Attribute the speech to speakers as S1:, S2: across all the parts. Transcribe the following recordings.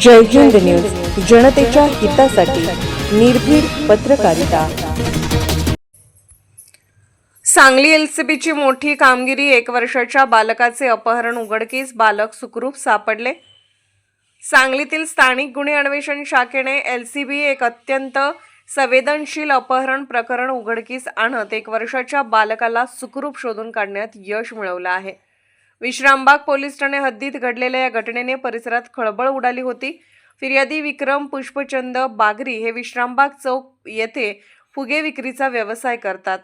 S1: जय Hind news जनतेच्या हितासाठी निर्भीड पत्रकारिता.
S2: सांगली एलसीबीची मोठी कामगिरी एक वर्षाच्या बालकाचे अपहरण उघडकीस बालक सुखरूप सापडले. सांगलीतील स्थानिक गुन्हे अन्वेषण शाखेने एलसीबी एक अत्यंत संवेदनशील अपहरण प्रकरण उघडकीस आणत एक वर्षाच्या बालकाला सुखरूप शोधून काढण्यात यश मिळवलं आहे. विश्रामबाग पोलीस ठाणे हद्दीत घडलेल्या या घटनेने परिसरात खळबळ उडाली होती. फिर्यादी विक्रम पुष्पचंद बागरी हे विश्रामबाग चौक येथे फुगे विक्रीचा व्यवसाय करतात.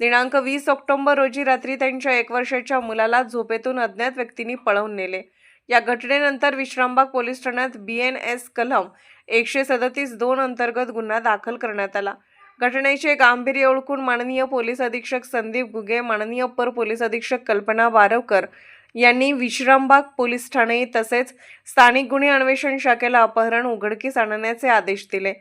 S2: दिनांक वीस ऑक्टोबर रोजी रात्री त्यांच्या एक वर्षाच्या मुलाला झोपेतून अज्ञात व्यक्तींनी पळवून नेले. या घटनेनंतर विश्रामबाग पोलीस ठाण्यात बी एन एस कलम एकशे सदतीस दोन अंतर्गत गुन्हा दाखल करण्यात आला. घटनेचे गांभीर्य ओळखून माननीय पोलीस अधीक्षक संदीप गुगे माननीय अप्पर पोलीस अधीक्षक कल्पना बारवकर यांनी विश्रामबाग पोलीस ठाणे तसेच स्थानिक गुन्हे अन्वेषण शाखेला अपहरण उघडकीस आणण्याचे आदेश दिले.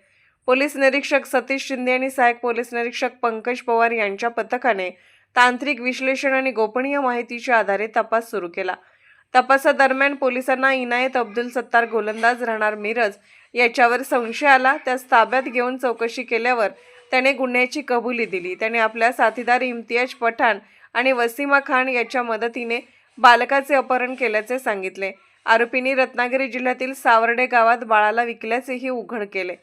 S2: पोलीस निरीक्षक सतीश शिंदे आणि सहाय्यक पोलीस निरीक्षक पंकज पवार यांच्या पथकाने तांत्रिक विश्लेषण आणि गोपनीय माहितीच्या आधारे तपास सुरू केला. तपासादरम्यान पोलिसांना इनायत अब्दुल सत्तार गोलंदाज राहणार मिरज याच्यावर संशय आला. त्यास ताब्यात घेऊन चौकशी केल्यावर त्याने गुन्ह्याची कबुली दिली. त्याने आपल्या साथीदार इम्तियाज पठाण आणि वसीमा खान याच्या मदतीने बालकाचे अपहरण केल्याचे सांगितले. आरोपींनी रत्नागिरी जिल्ह्यातील सावर्डे गावात बाळाला विकल्याचेही उघड केले.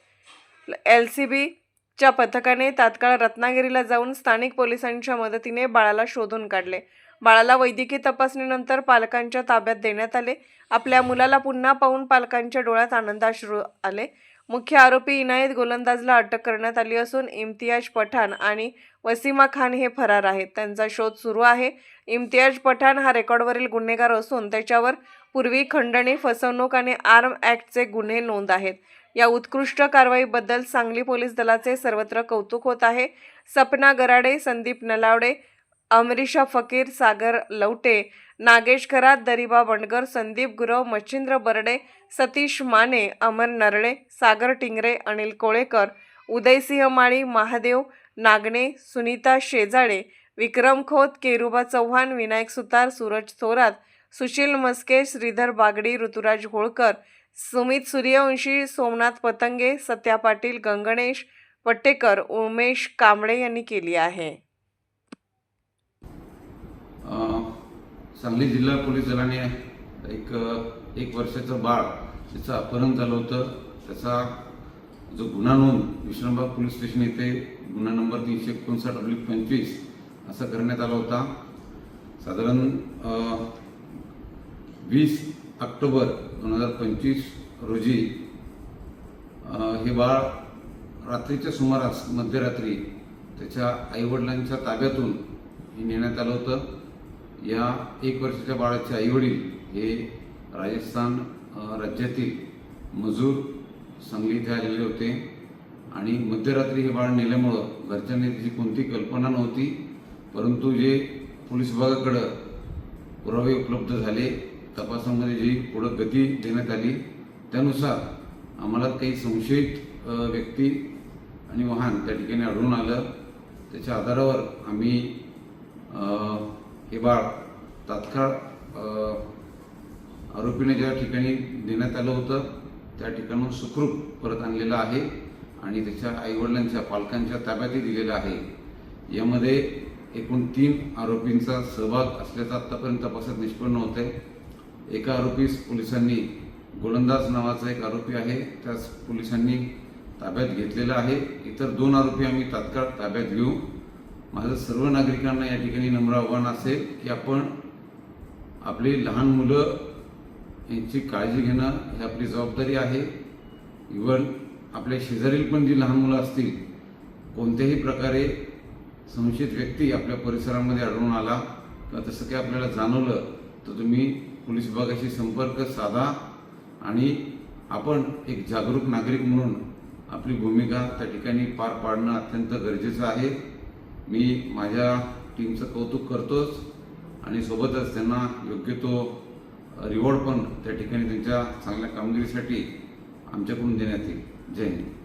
S2: एल सी बीच्या पथकाने तात्काळ रत्नागिरीला जाऊन स्थानिक पोलिसांच्या मदतीने बाळाला शोधून काढले. बाळाला वैद्यकीय तपासणीनंतर पालकांच्या ताब्यात देण्यात आले. आपल्या मुलाला पुन्हा पाहून पालकांच्या डोळ्यात आनंदाश्रू आले. मुख्य आरोपी इनायत गोलंदाजला अटक करण्यात आली असून इम्तियाज पठाण आणि वसीमा खान हे फरार आहेत. त्यांचा शोध सुरू आहे. इम्तियाज पठाण हा रेकॉर्डवरील गुन्हेगार असून त्याच्यावर पूर्वी खंडणी फसवणूक आणि आर्म ॲक्टचे गुन्हे नोंद आहेत. या उत्कृष्ट कारवाईबद्दल सांगली पोलीस दलाचे सर्वत्र कौतुक होत आहे. सपना गराडे संदीप नलावडे अमरीशा फकीर सागर लवटे नागेश खरात दरिबा बंडगर संदीप गुरव मच्छिंद्र बर्डे सतीश माने अमर नरळे सागर टिंगरे अनिल कोळेकर उदयसिंह माळी महादेव नागणे सुनीता शेजाळे विक्रम खोत केरुबा चव्हाण विनायक सुतार सूरज थोरात सुशील मस्के श्रीधर बागडी ऋतुराज होळकर सुमित सूर्यवंशी सोमनाथ पतंगे सत्या पाटील गंगणेश पट्टेकर उमेश कांबळे यांनी केली आहे.
S3: सांगली जिल्हा पोलीस दलाने एक एक वर्षाचं बाळ त्याचं अपहरण झालं होतं त्याचा जो गुन्हा नोंद विश्रामबाग पोलीस स्टेशन येथे गुन्हा नंबर तीनशे एकोणसाठ अब्लिक पंचवीस असा करण्यात आला होता. साधारण वीस ऑक्टोबर दोन हजार पंचवीस रोजी हे बाळ रात्रीच्या सुमारास मध्यरात्री त्याच्या आईवडिलांच्या ताब्यातून हे नेण्यात आलं होतं. या एक वर्षाच्या बाळाचे आईवडील हे राजस्थान राज्यातील मजूर सांगली इथे आलेले होते. आणि मध्यरात्री हे बाळ नेल्यामुळं घरच्यांनी त्याची कोणती कल्पना नव्हती परंतु जे पोलीस विभागाकडं पुरावे उपलब्ध झाले तपासामध्ये जी पुढं गती देण्यात आली त्यानुसार आम्हाला काही संशयित व्यक्ती आणि वाहन त्या ठिकाणी आढळून आलं. त्याच्या आधारावर आम्ही हे बाळ तात्काळ आरोपीने ज्या ठिकाणी देण्यात आलं होतं त्या ठिकाणून सुखरूप परत आणलेलं आहे आणि त्याच्या आईवडिलांच्या पालकांच्या ताब्यातही दिलेलं आहे. यामध्ये एकूण तीन आरोपींचा सहभाग असल्याचा आत्तापर्यंत तपासात निष्पन्न होत आहे एका आरोपीस पोलिसांनी गोलंदाज नावाचा एक आरोपी आहे त्यास पोलिसांनी ताब्यात घेतलेला आहे. इतर दोन आरोपी आम्ही तात्काळ ताब्यात घेऊ. माझं सर्व नागरिकांना या ठिकाणी नम्र आव्हान असेल की आपण आपली लहान मुलं यांची काळजी घेणं ही आपली जबाबदारी आहे. इवन आपल्या शेजारील पण जी लहान मुलं असतील कोणत्याही प्रकारे संशयित व्यक्ती आपल्या परिसरामध्ये आढळून आला किंवा तसं काही आपल्याला जाणवलं तर तुम्ही पोलीस विभागाशी संपर्क साधा आणि आपण एक जागरूक नागरिक म्हणून आपली भूमिका त्या ठिकाणी पार पाडणं अत्यंत गरजेचं आहे. मी माझ्या टीमचं कौतुक करतोच आणि सोबतच त्यांना योग्य तो रिवॉर्ड पण त्या ठिकाणी त्यांच्या चांगल्या कामगिरीसाठी आमच्याकडून देण्यात येईल. जय हिंद.